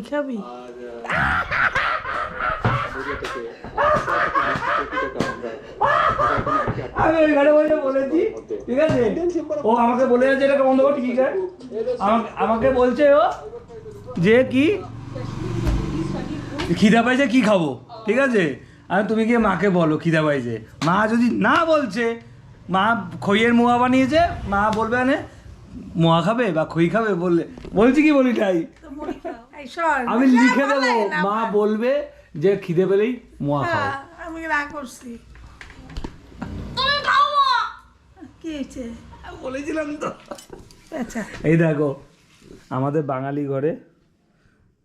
কই খাবি? ও আমাকে বলে যাচ্ছে এটা বন্ধ কর আছে? আমাকে বলছে ও যে কি, খিদা পাইছে কি খাব, ঠিক আছে? আমি তুমি গিয়ে মাকে বলো খিদা পাইছে। মা যদি না বলছে, মা খইয়ের মোয়া বানিয়েছে, মা বলবে আনে, মোয়া খাবে বা খই খাবে বললে, বলছি কি বলি তাই? আমি লিখে বলে দেবো মা বলবে যে খিদে পেলেই মোয়া খাও। হ্যাঁ, আমি না করছি। তুমি খাও কি হয়েছে? বলেছিলাম তো। আচ্ছা। এই দেখো আমাদের বাঙালি ঘরে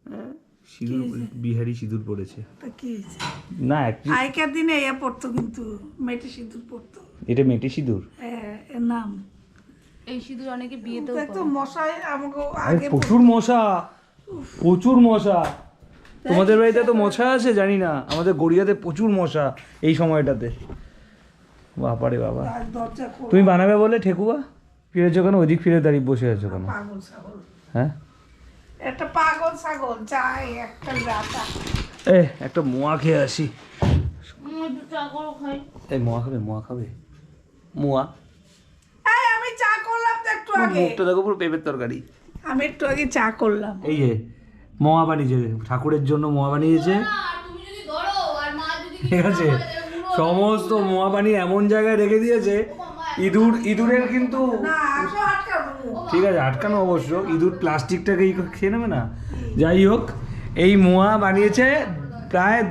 হ্যাঁ, সিঁদুর বিহারি সিঁদুর পড়েছে। কি হয়েছে? না আগেকার দিনে ইয়া পড়তো কিন্তু মেটে সিঁদুর পড়তো। এটা মেটে সিঁদুর? হ্যাঁ, এর নাম। এই সিঁদুর অনেকে বিয়েতেও তো মশাই আমাকে আগে প্রচুর মশা। প্রচুর মশা। তোমাদের বাড়িতে তো মশা আছে জানি না। আমাদের গড়িয়াতে প্রচুর মশা এই সময়টাতে। বাপারে বাবা। তুমি বানাবে বলে ঠেকুয়া? ফিরেছো কেন? ওদিক ফিরে দাঁড়িয়ে বসে আছো কেন? হ্যাঁ? একটা পাগল ছাগল চাই একটা রাতা। এ একটা মোয়া খেয়ে আসি। একটু চা করো খাই। এই মোয়া খাবে মোয়া খাবে? মোয়া? এই আমি চা করলাম তো একটু আগে। মুখটা দেখো পুরো পেঁপের তরকারি। আমি একটু আগে চা করলাম। এই যে মোয়া বানিয়েছে ঠাকুরের জন্য মোয়া বানিয়েছে। আর তুমি যদি ধরো আর মা যদি ঠিক আছে সমস্ত মোয়া বানিয়ে এমন জায়গায় রেখে দিয়েছে ইঁদুর ইঁদুরের কিন্তু ঠিক আছে আটকানো অবশ্য ইঁদুর প্লাস্টিকটাকে খেয়ে নেবে না। যাই হোক এই মোয়া বানিয়েছে প্রায়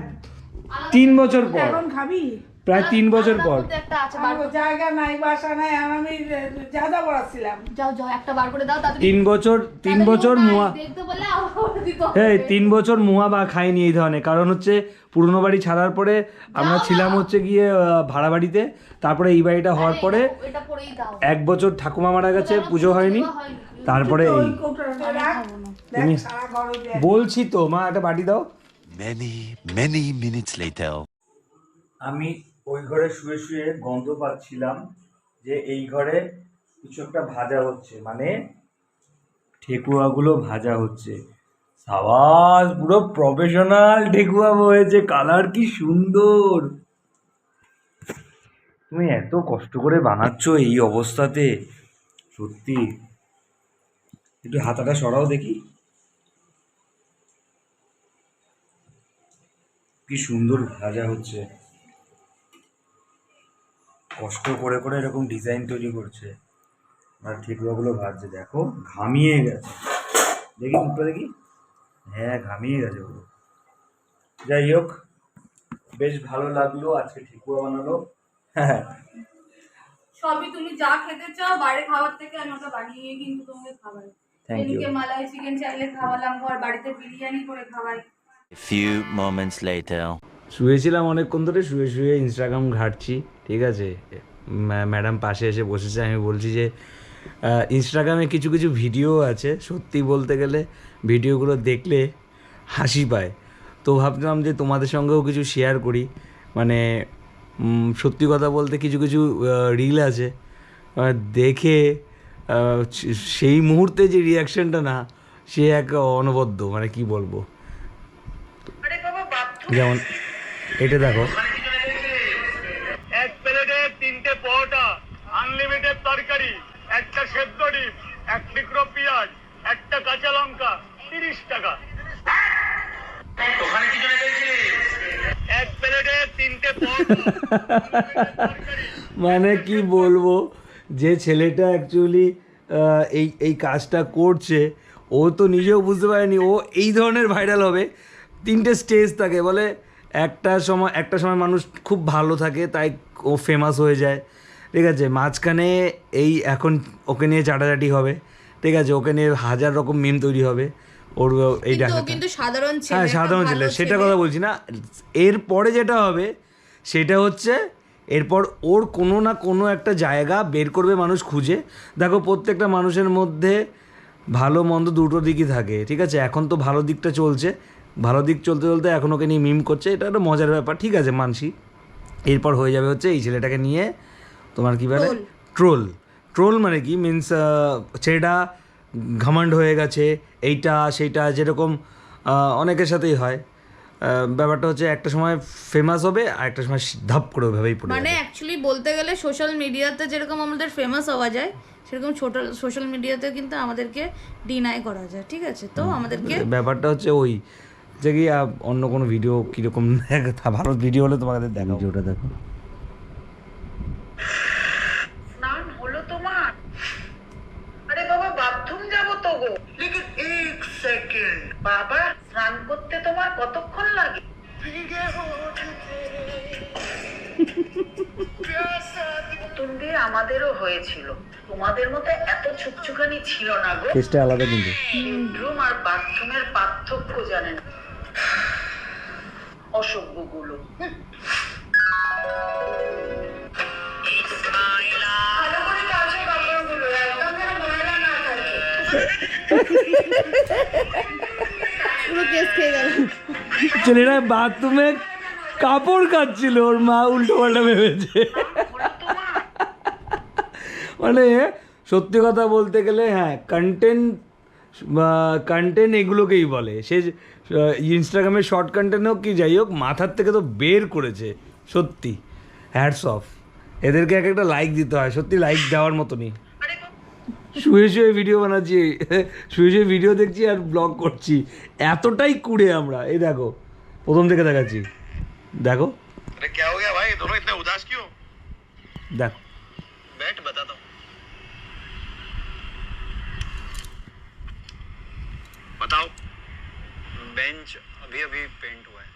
তিন বছর পর। এখন খাবি? প্রায় তিন বছর পর। মধ্যে একটা আছে বার আমার জায়গা নাই বাসা নাই আর আমি যাদা পড়াছিলাম যাও যাও একটা বার করে দাও তিন বছর তিন বছর মোয়া। এই তিন বছর মোয়া বা খাইনি এই ধরনের। কারণ হচ্ছে পুরনো বাড়ি ছাড়ার পরে আমরা ছিলাম হচ্ছে গিয়ে ভাড়া বাড়িতে। তারপরে এই বাড়িটা হওয়ার পরে এক বছর ঠাকুমা মারা গেছে পুজো হয়নি। তারপরে এই তুমি- বলছি তো মা একটা বাটি দাও। Many, many minutes later. আমি ওই ঘরে শুয়ে শুয়ে গন্ধ পাচ্ছিলাম যে এই ঘরে কিছু একটা ভাজা হচ্ছে মানে ঠেকুয়াগুলো ভাজা হচ্ছে। সাবাস, পুরো প্রফেশনাল ঠেকুয়া হয়েছে কালার কি সুন্দর। তুমি এত কষ্ট করে বানাচ্ছো এই অবস্থাতে, সত্যি। একটু হাতাটা সরাও দেখি। কি সুন্দর ভাজা হচ্ছে। কষ্ট করে করে এরকম ডিজাইন তৈরি করছে। আর ঠেকুয়াগুলো ভাজছে দেখো ঘামিয়ে গেছে। দেখি মুখটা দেখি। হ্যাঁ ঘামিয়ে গেছে পুরো। যাই হোক বেশ ভালো লাগল আজকে ঠেকুয়া বানালো। হ্যাঁ সবই তুমি যা খেতে চাও বাইরে খাবার থেকে আমি ওটা বানিয়ে কিন্তু তোমাকে ইউ এদিকে মালাই চিকেন চাইলে খাওয়ালাম ঘর বাড়িতে বিরিয়ানি করে খাওয়াই। A few moments later. শুয়েছিলাম অনেকক্ষণ ধরে শুয়ে শুয়ে ইনস্টাগ্রাম ঘাটছি ঠিক আছে? ম্যাডাম পাশে এসে বসেছে আমি বলছি যে ইনস্টাগ্রামে কিছু কিছু ভিডিও আছে সত্যি বলতে গেলে ভিডিওগুলো দেখলে হাসি পায়। তো ভাবলাম যে তোমাদের সঙ্গেও কিছু শেয়ার করি। মানে সত্যি কথা বলতে কিছু কিছু রিল আছে। দেখে সেই মুহূর্তে যে রিয়াকশনটা না সে এক অনবদ্য মানে কি বলব? যেমন এটা দেখো। এক প্লেটে তিনটে পরোটা আনলিমিটেড তরকারি একটা সেদ্ধ ডিম এক টুকরো পেঁয়াজ একটা কাঁচা লঙ্কা তিরিশ টাকা। ওখানে কি জন্য এক প্লেটে তিনটে মানে কি বলব যে ছেলেটা অ্যাকচুয়ালি এই এই কাজটা করছে ও তো নিজেও বুঝতে পারেনি ও এই ধরনের ভাইরাল হবে। তিনটে স্টেজ থাকে বলে একটা সময় একটা সময় মানুষ খুব ভালো থাকে তাই ও ফেমাস হয়ে যায়। ঠিক আছে মাঝখানে এই এখন ওকে নিয়ে চাটাচাটি হবে। ঠিক আছে ওকে নিয়ে হাজার রকম মিম তৈরি হবে। ওর এই কিন্তু সাধারণ ছেলে হ্যাঁ সাধারণ ছেলে সেটা কথা বলছি না। এরপরে যেটা হবে সেটা হচ্ছে এরপর ওর কোনো না কোনো একটা জায়গা বের করবে মানুষ খুঁজে। দেখো প্রত্যেকটা মানুষের মধ্যে ভালো মন্দ দুটো দিকই থাকে। ঠিক আছে এখন তো ভালো দিকটা চলছে। ভালো দিক চলতে চলতে এখন ওকে নিয়ে মিম করছে এটা একটা মজার ব্যাপার। ঠিক আছে মানসি। এরপর হয়ে যাবে হচ্ছে এই ছেলেটাকে নিয়ে তোমার কি বলে? ট্রোল। ট্রোল। মানে কি? মিনস ছেলেটা ঘামান্ড হয়ে গেছে এইটা সেইটা যেরকম অনেকের সাথেই হয়। ব্যাপারটা হচ্ছে একটা সময় ফেমাস হবে আর একটা সময় ধাপ করে ওইভাবেই পড়ে মানে অ্যাকচুয়ালি বলতে গেলে সোশ্যাল মিডিয়াতে যেরকম আমাদের ফেমাস হওয়া যায় সেরকম ছোট সোশ্যাল মিডিয়াতে কিন্তু আমাদেরকে ডিনাই করা যায়। ঠিক আছে? তো আমাদেরকে ব্যাপারটা হচ্ছে ওই যে কি অন্য কোনো ভিডিও কীরকম? ভালো ভিডিও হলে তোমাদের দেখা ভিডিওটা দেখো। স্নান হলো তোমার? আরে বাবা বাথরুম যাব তো গো। লেকিন এক সেকেন্ড। বাবা স্নান করতে তোমার কতক্ষণ লাগে? তুন্ডি আমাদেরও হয়েছিল। তোমাদের মতো এত ছুকছুকানি ছিল না গো। আলাদা কিন্তু। আর বাথরুমের পার্থক্য জানেন। অসভ্যগুলো ছেলেরা বাথরুমে কাপড় কাচ্ছিল ওর মা উল্টো পাল্টা ভেবেছে। মানে সত্যি কথা বলতে গেলে হ্যাঁ কন্টেন্ট কন্টেন্ট এগুলোকেই বলে। সে ইনস্টাগ্রামে শর্ট কন্টেন্ট হোক কি যাই হোক মাথার থেকে তো বের করেছে সত্যি। হ্যাডস অফ এদেরকে এক একটা লাইক দিতে হয় সত্যি লাইক দেওয়ার মতনই। শুয়ে শুয়ে ভিডিও বানাচ্ছি শুয়ে শুয়ে ভিডিও দেখছি আর ব্লগ করছি। এতটাই কুড়ে আমরা। এই দেখো প্রথম থেকে দেখাচ্ছি। দেখো। দেখো। बताओ बेंच अभी अभी पेंट हुआ है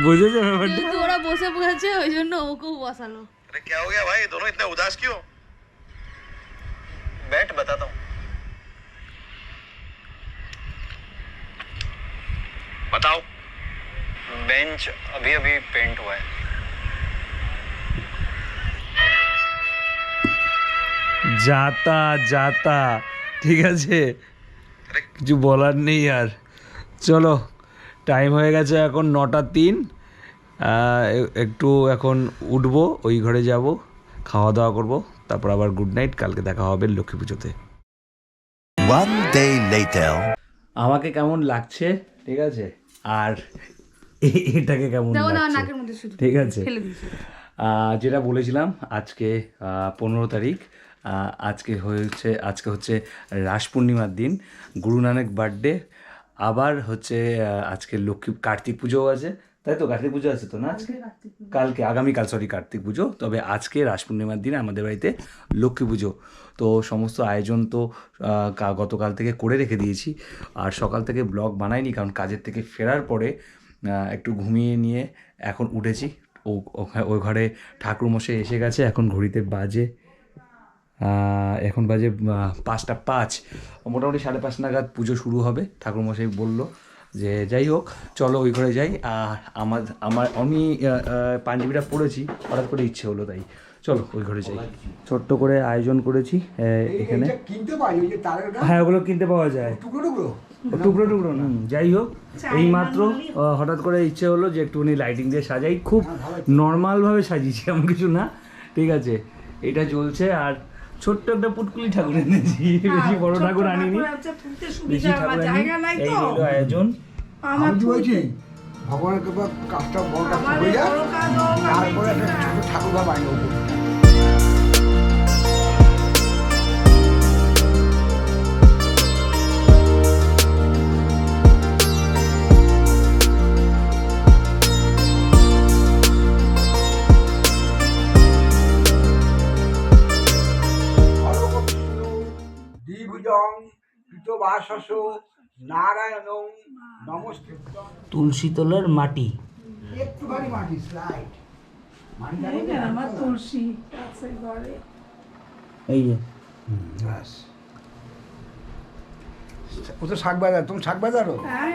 বুঝেছো ব্যাপারটা যেহেতু ওরা বসে পড়েছে ওই জন্য ওকেও বসালো अरे क्या हो गया भाई दोनों इतने उदास क्यों बैठ बताता हूँ बताओ बेंच अभी अभी पेंट हुआ है যাতা যাতা ঠিক আছে? কিছু বলার নেই আর। চলো টাইম হয়ে গেছে এখন নটা তিন। একটু এখন উঠবো ওই ঘরে যাব খাওয়া দাওয়া করব তারপর আবার গুড নাইট কালকে দেখা হবে লক্ষ্মী পুজোতে। আমাকে কেমন লাগছে ঠিক আছে? আর এটাকে কেমন লাগছে? নাকের মধ্যে শুধু ঠিক আছে? আহ, যেটা বলেছিলাম আজকে পনেরো তারিখ। আজকে হয়েছে আজকে হচ্ছে রাস পূর্ণিমার দিন গুরু নানক বার্থডে আবার হচ্ছে আজকে লক্ষ্মী কার্তিক পুজোও আছে। তাই তো? কার্তিক পুজো আছে তো না আজকে? কালকে আগামীকাল সরি কার্তিক পুজো। তবে আজকে রাস পূর্ণিমার দিন আমাদের বাড়িতে লক্ষ্মী পুজো। তো সমস্ত আয়োজন তো গতকাল থেকে করে রেখে দিয়েছি। আর সকাল থেকে ব্লগ বানাইনি কারণ কাজের থেকে ফেরার পরে একটু ঘুমিয়ে নিয়ে এখন উঠেছি। ও ওই ঘরে ঠাকুরমশাই এসে গেছে এখন ঘড়িতে বাজে এখন বাজে পাঁচটা পাঁচ। মোটামুটি সাড়ে পাঁচ নাগাদ পুজো শুরু হবে ঠাকুরমশাই বলল যে যাই হোক চলো ওই ঘরে যাই। আর আমার আমার আমি পাঞ্জাবিটা পড়েছি হঠাৎ করে ইচ্ছে হলো তাই। চলো ওই ঘরে যাই। ছোট্ট করে আয়োজন করেছি এখানে। হ্যাঁ ওগুলো কিনতে পাওয়া যায়। টুকরো টুকরো? টুকরো টুকরো না যাই হোক এই মাত্র হঠাৎ করে ইচ্ছে হলো যে একটুখানি লাইটিং দিয়ে সাজাই। খুব নর্মালভাবে সাজিয়েছি এমন কিছু না। ঠিক আছে এটা চলছে। আর ছোট্ট একটা পুটকুলি ঠাকুর এনেছি। বেশি বড় ঠাকুর আনিনি। বেশি ঠাকুর আনিনি। এই হলো আয়োজন। আমার কি বলছি? ভগবানের কৃপা কাজটা বড় কাজ হয়ে যায় হোক, আমি তারপরে একটা। ছোট ঠাকুর ভাব আনি কৃতবাসস নারায়ণং নমস্তে। তুলসী মাটি। একটুখানি মাটি স্লাইড মাটি এই যে আমার তুলসী আছে ঘরে। এই যে। ব্যাস। ও তো শাক বাজার তুমি শাক বাজারও হ্যাঁ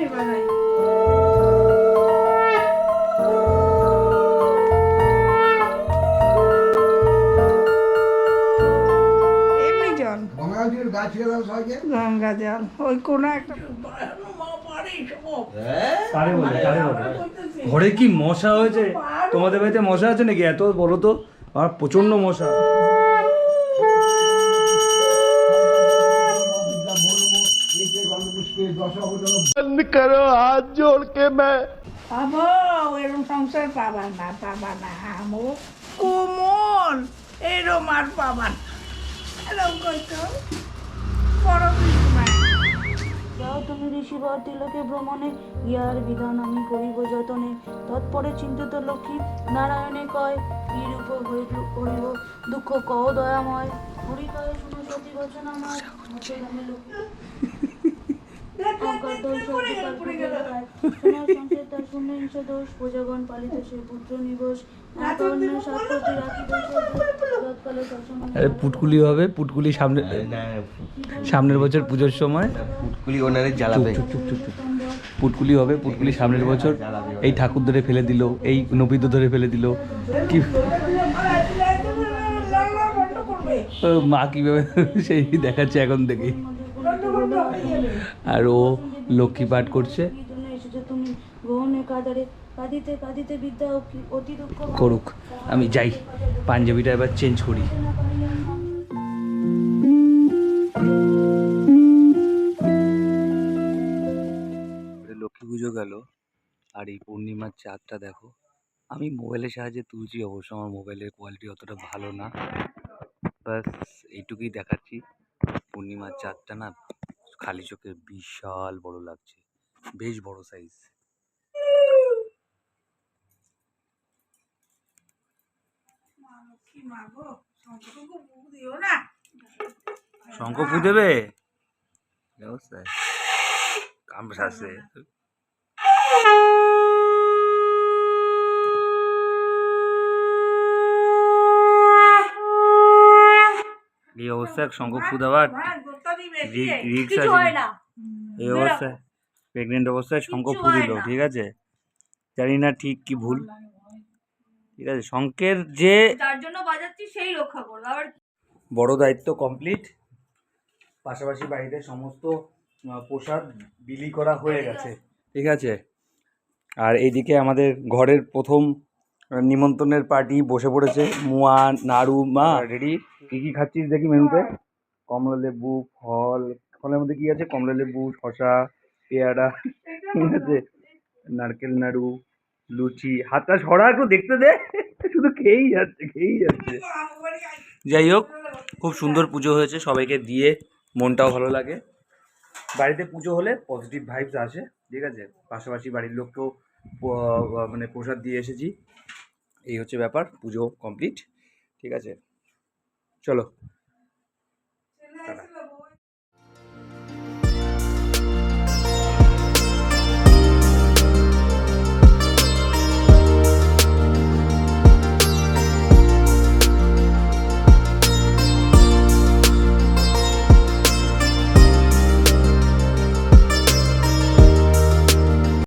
সবাইকে। গঙ্গা জল ওই কোনো একটা কারে বলে কারে বলে ঘরে কি মশা হয়েছে? তোমাদের বাড়িতে মশা আছে নাকি? এত বলো তো। আর প্রচণ্ড মশা। পাবো এরম সংসার পাবা না পাবা না। আমো কোমল এরম আর পাবা না। নাই যাও তুমি ঋষিবর তিলকে ভ্রমণে, ইয়ার বিধান আমি করিব যতনে। তৎপরে চিন্তিত লক্ষ্মী নারায়ণে কয় কি রূপ হইল করিব দুঃখ? কও দয়াময়। হরি কয় শুনো সতী বচন আমার অজ্ঞাত সর্বকাল প্রবলতায়, শোনো সংসার তার শূন্য হিংস দোষ, প্রজাগণ পালিত সে পুত্র নিবস, আরে পুটকুলি হবে পুটকুলি সামনে সামনের বছর পুজোর সময় পুটকুলি ওনারে জ্বালাবে পুটকুলি হবে পুটকুলি সামনের বছর এই ঠাকুর ধরে ফেলে দিল এই নবীদ ধরে ফেলে দিল কি মা কীভাবে সেই দেখাচ্ছে এখন থেকেই আর ও লক্ষ্মী পাঠ করছে। করুক, আমি যাই, পাঞ্জাবিটা এবার চেঞ্জ করি। লক্ষ্মী পুজো গেল, আর এই পূর্ণিমার চাঁদটা দেখো। আমি মোবাইলের সাহায্যে তুলছি অবশ্য, আমার মোবাইলের কোয়ালিটি অতটা ভালো না। ব্যাস, এইটুকুই দেখাচ্ছি। পূর্ণিমার চাঁদটা না খালি চোখে বিশাল বড় লাগছে। বেশ বড় সাইজ শঙ্খ ফু দেবে? কি অবস্থায় কাম সারছে এই অবস্থায় শঙ্খ ফু দেওয়ার রিক্স এই অবস্থায় প্রেগনেন্ট অবস্থায় শঙ্খ ফু দিল ঠিক আছে? জানি না ঠিক কি ভুল। ঠিক আছে শঙ্কের যে যার জন্য বাজাচ্ছি সেই রক্ষা করবে। আবার বড় দায়িত্ব কমপ্লিট পাশাপাশি বাড়িতে সমস্ত প্রসাদ বিলি করা হয়ে গেছে। ঠিক আছে? আর এইদিকে আমাদের ঘরের প্রথম নিমন্ত্রণের পার্টি বসে পড়েছে। মুয়া নাড়ু মা রেডি কি কি খাচ্ছিস দেখি মেনুতে? কমলা লেবু, ফল, ফলের মধ্যে কি আছে? কমলা লেবু শশা পেয়ারা, ঠিক আছে? নারকেল, নাড়ু, লুচি হাতটা সরা একটু দেখতে দে। শুধু খেয়েই যাচ্ছে খেয়েই যাচ্ছে। যাই হোক, খুব সুন্দর পুজো হয়েছে সবাইকে দিয়ে, মনটাও ভালো লাগে। বাড়িতে পুজো হলে পজিটিভ ভাইবস আসে, ঠিক আছে? পাশাপাশি বাড়ির লোককেও মানে প্রসাদ দিয়ে এসেছি। এই হচ্ছে ব্যাপার, পুজো কমপ্লিট ঠিক আছে? চলো।